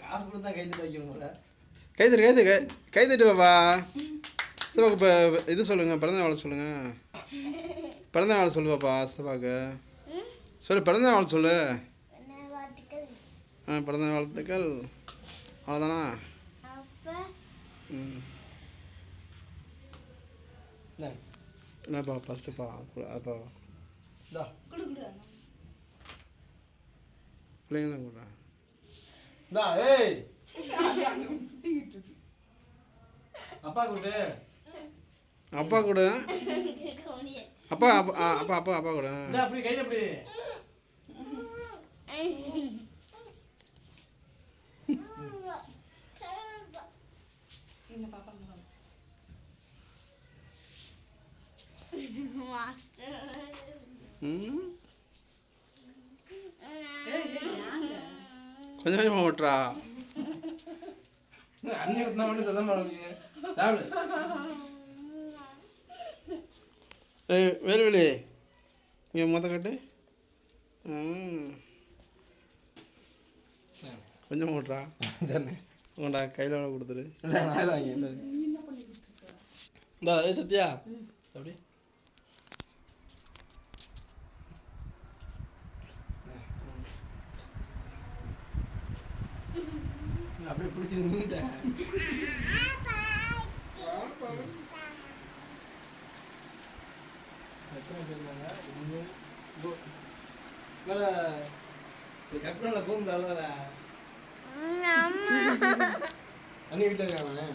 காசு கொடுத்து தான் கை தட்டி வைக்கணும் போல கை தட்டு கை தட்டு கை- கை தட்டு பாப்பா. சிவாக்கு இப்போ இது சொல்லுங்கள் பிறந்த வாழ் சொல்லுங்கள் பிறந்த வாழ் சொல்லு பாப்பா சிவாக்கு. சொல்லு பிறந்த வாழ் சொல்லு. ஆ பிறந்த வாழ்த்துக்கள். அவ்வளோதானா ம். என்னப்பா ஃபஸ்ட்டுப்பா அப்பா இந்தா பிள்ளைங்களும் கூட இந்தா ஏய். அப்பா கூட்டு. அப்பா கூட? அப்பா அப்பா அப்பா அப்பா அப்பா கூட. அப்படி கையில அப்படி. ம்? கொஞ்சம் கொஞ்சமாக ஓட்டுறா. அண்ணி விட்டுனா மட்டும் ததான் பண்ணுவீங்க ஏய் வேலுவெளி இங்கே மொத்த கட்டு. கொஞ்சம் ஓட்டுறா. சரிண்ணே உண்டா கையில் கொடுத்துரு. சத்யா அப்படி அப்படியே பிடிச்சி நின்றுட்டேன் பண்ணல போகும் தரல அண்ணி வீட்டில் இருக்காங்க